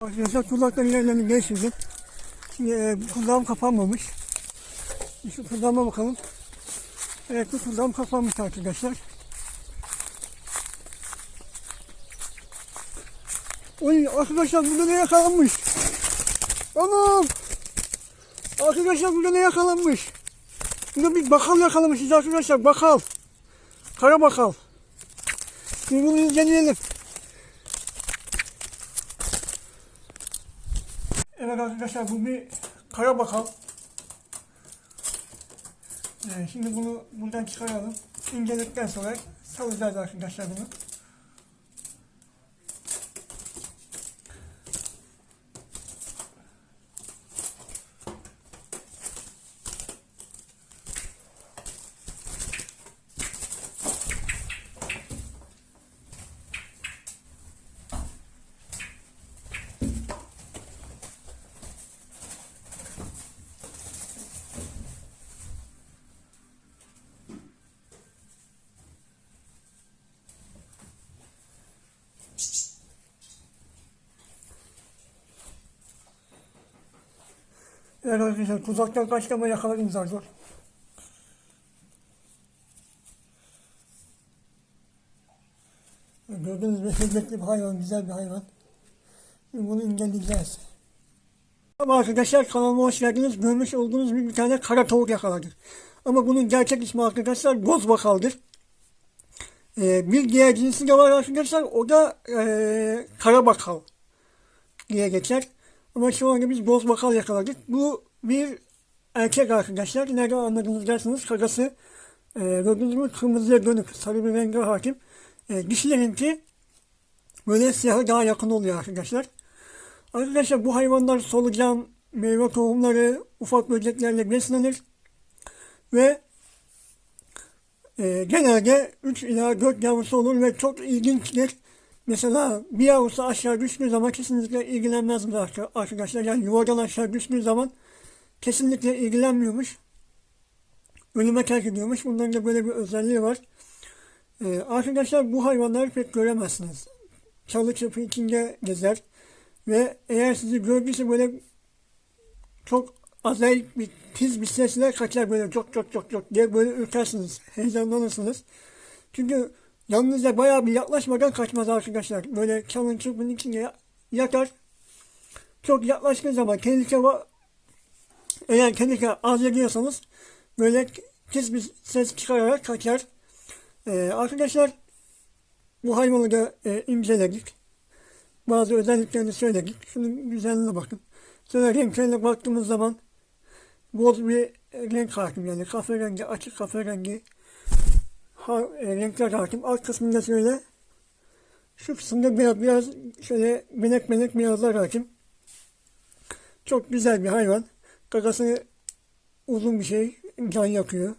Arkadaşlar kulaktan ilerlerini geçirdim. Şimdi e, kulağım kapanmamış. Şu kulağıma bakalım. Evet bu kulağım kapanmış arkadaşlar. Oy arkadaşlar burada ne yakalanmış? Anam! Arkadaşlar burada ne yakalanmış? Burada bir bakal yakalamışız arkadaşlar bakal. Kara bakal. Şimdi bunu inceleyelim. Evet arkadaşlar bu bir kara bakal. Ee, şimdi bunu buradan çıkaralım. İnceledikten sonra salacağız arkadaşlar bunu. Evet arkadaşlar tuzaktan kaçtı ama yakaladım zar zor. Gördüğünüz gibi lezzetli bir hayvan, güzel bir hayvan. Şimdi bunu inceleyeceğiz. Ama arkadaşlar kanalıma hoş geldiniz. Görmüş olduğunuz gibi bir tane kara tavuk yakaladık. Ama bunun gerçek ismi arkadaşlar goz bakaldır. Ee, bir diğer cinsi de var arkadaşlar. O da ee, kara bakal diye geçer. Ama şu anda biz boz bakal yakaladık. Bu bir erkek arkadaşlar. Nereden anladınız dersiniz. Kakası e, gördüğünüz gibi kırmızıya dönük. Sarı bir rengi hakim. E, dişlerinki böyle siyaha daha yakın oluyor arkadaşlar. Arkadaşlar bu hayvanlar solucan, meyve tohumları, ufak böceklerle beslenir. Ve e, genelde 3 ila 4 yavrusu olur ve çok ilginçtir. Mesela bir yavrusu aşağı düştüğü zaman kesinlikle ilgilenmez arkadaşlar. Yani yuvadan aşağı düştüğü zaman kesinlikle ilgilenmiyormuş. Ölüme terk ediyormuş. Bunların da böyle bir özelliği var. Ee, arkadaşlar bu hayvanları pek göremezsiniz. Çalı çırpı içinde gezer. Ve eğer sizi gördüyse böyle çok acayip bir tiz bir sesle kaçar böyle çok çok çok çok diye böyle ürkersiniz. Heyecanlanırsınız. Çünkü Yalnızca bayağı bir yaklaşmadan kaçmaz arkadaşlar. Böyle çalın çırpının içinde yatar. Çok yaklaştığı zaman tehlike var. Eğer tehlike az ediyorsanız böyle kes bir ses çıkararak kaçar. Ee, arkadaşlar bu hayvanı da e, inceledik. Bazı özelliklerini söyledik. Şunun güzelliğine bakın. Şöyle renklerine baktığımız zaman boz bir renk hakim yani kahverengi, açık kahverengi ha, e, renkler hakim. Alt kısmında şöyle şu kısımda biraz, biraz şöyle menek menek beyazlar hakim. Çok güzel bir hayvan. Kakası uzun bir şey. Can yakıyor.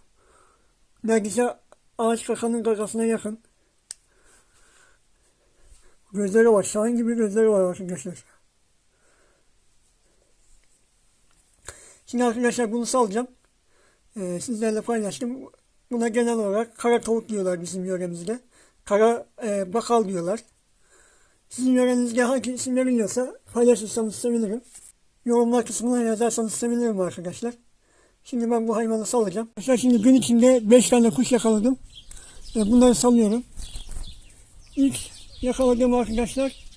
Neredeyse ağaç kakanın kakasına yakın. Gözleri var. Şahin gibi gözleri var arkadaşlar. Şimdi arkadaşlar bunu salacağım. Ee, sizlerle paylaştım. Buna genel olarak kara tavuk diyorlar bizim yöremizde. Kara e, bakal diyorlar. Sizin yörenizde hangi isim veriliyorsa paylaşırsanız sevinirim. Yorumlar kısmına yazarsanız sevinirim arkadaşlar. Şimdi ben bu hayvanı salacağım. Arkadaşlar şimdi gün içinde 5 tane kuş yakaladım. E, bunları salıyorum. İlk yakaladığım arkadaşlar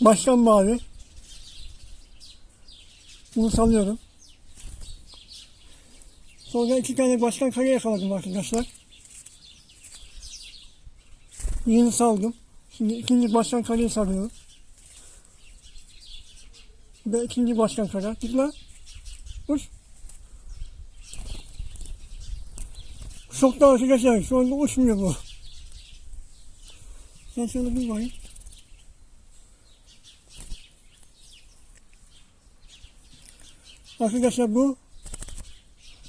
baştan mavi. Bunu salıyorum. Sonra iki tane başkan kare yakaladım arkadaşlar. Birini saldım. Şimdi ikinci başkan kareyi salıyorum. Bu da ikinci başkan kare. Git lan. Uç. Çok da arkadaşlar şu anda uçmuyor bu. Sen şöyle bir bakayım. Arkadaşlar bu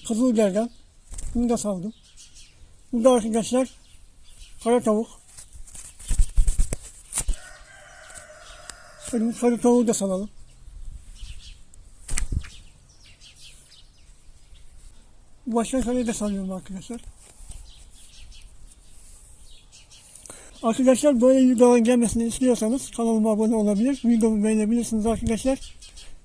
Kızılgergen. Bunu da saldım. Bu da arkadaşlar kara tavuk. Şöyle sarı tavuğu da salalım. Başka sarıyı da salıyorum arkadaşlar. Arkadaşlar böyle videoların gelmesini istiyorsanız kanalıma abone olabilir. Videomu beğenebilirsiniz arkadaşlar.